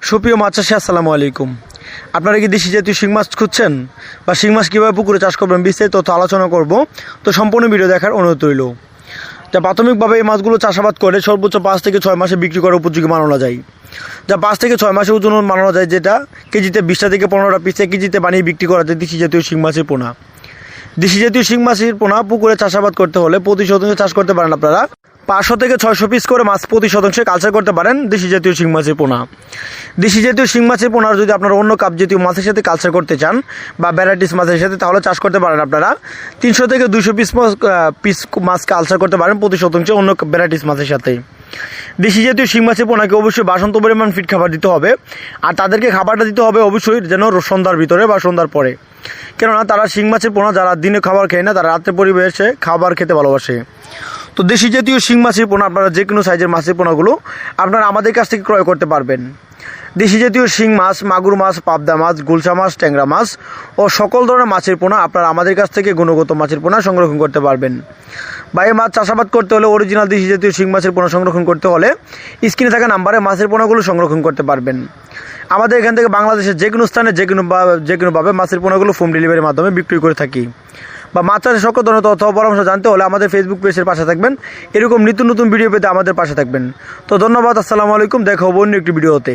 সুপ্রিয় মাছ চাষি আসসালামু আলাইকুম। আপনারা কি দেশি জাতীয় শিং মাছ খুঁজছেন? বা শিং মাছ কীভাবে পুকুরে চাষ করবেন? বিস্তারিত তথ্য আলোচনা করব। তো সম্পূর্ণ ভিডিও দেখার অনুরোধ রইল। যা প্রাথমিকভাবে এই মাছগুলো চাষাবাদ করে সর্বোচ্চ পাঁচ থেকে ছয় মাসে বিক্রি করার উপযোগী মানানো যায়। যা পাঁচ থেকে ছয় মাসে ওজন মানানো যায়, যেটা কেজিতে বিশটা থেকে পনেরোটা পিসে কেজিতে বানিয়ে বিক্রি করা যায় দেশি জাতীয় শিং মাছের পোনা। দেশি জাতীয় শিং মাছের পোনা, পুকুরে চাষাবাদ করতে হলে প্রতি শতাংশে চাষ করতে পারেন আপনারা। পাঁচশো থেকে ছয়শো পিস করে মাছ প্রতি শতাংশে কালচার করতে পারেন দেশি জাতীয় শিং মাছের পোনা। দেশি জাতীয় শিং মাছের পোনার যদি আপনারা অন্য কাপ জাতীয় মাছের সাথে কালচার করতে চান বা ভ্যারাইটিস মাছের সাথে, তাহলে চাষ করতে পারেন আপনারা। তিনশো থেকে দুশো পিস পিস মাছ কালচার করতে পারেন প্রতি শতাংশে অন্য ভ্যারাইটিস মাছের সাথে। দেশি জাতীয় শিং মাছের পোনাকে অবশ্যই বাসন্ত পরিমাণ ফিট খাবার দিতে হবে। আর তাদেরকে খাবারটা দিতে হবে অবশ্যই যেন সন্ধ্যার ভিতরে বা সন্ধ্যার পরে। কেননা তারা শিং মাছের পোনা যারা দিনে খাবার খায় না, তারা রাত্রে পরিবেশে খাবার খেতে ভালোবাসে। তো দেশি জাতীয় শিং মাছের পোনা আপনারা যে কোনো সাইজের মাছের পোনাগুলো আপনারা আমাদের কাছ থেকে ক্রয় করতে পারবেন। দেশি জাতীয় শিং মাছ, মাগুর মাছ, পাবদা মাছ, গুলশা মাছ, ট্যাংরা মাছ ও সকল ধরনের মাছের পোনা আপনারা আমাদের কাছ থেকে গুণগত মাছের পোনা সংরক্ষণ করতে পারবেন। বা এই মাছ চাষাবাদ করতে হলে অরিজিনাল দেশি জাতীয় শিং মাছের পোনা সংরক্ষণ করতে হলে স্ক্রিনে থাকা নাম্বারে মাছের পোনাগুলো সংরক্ষণ করতে পারবেন। আমাদের এখান থেকে বাংলাদেশের যে কোনো স্থানে যে কোনো যে কোনোভাবে মাছের পোনাগুলো হোম ডেলিভারির মাধ্যমে বিক্রি করে থাকি। বা মাছ চাষের সকল ধরনের তথ্য পরামর্শ জানতে হলে আমাদের ফেসবুক পেজের পাশে থাকবেন। এরকম নিত্য নতুন ভিডিও পেতে আমাদের পাশে থাকবেন। তো ধন্যবাদ, আসসালামু আলাইকুম, দেখা হব অন্য একটি ভিডিওতে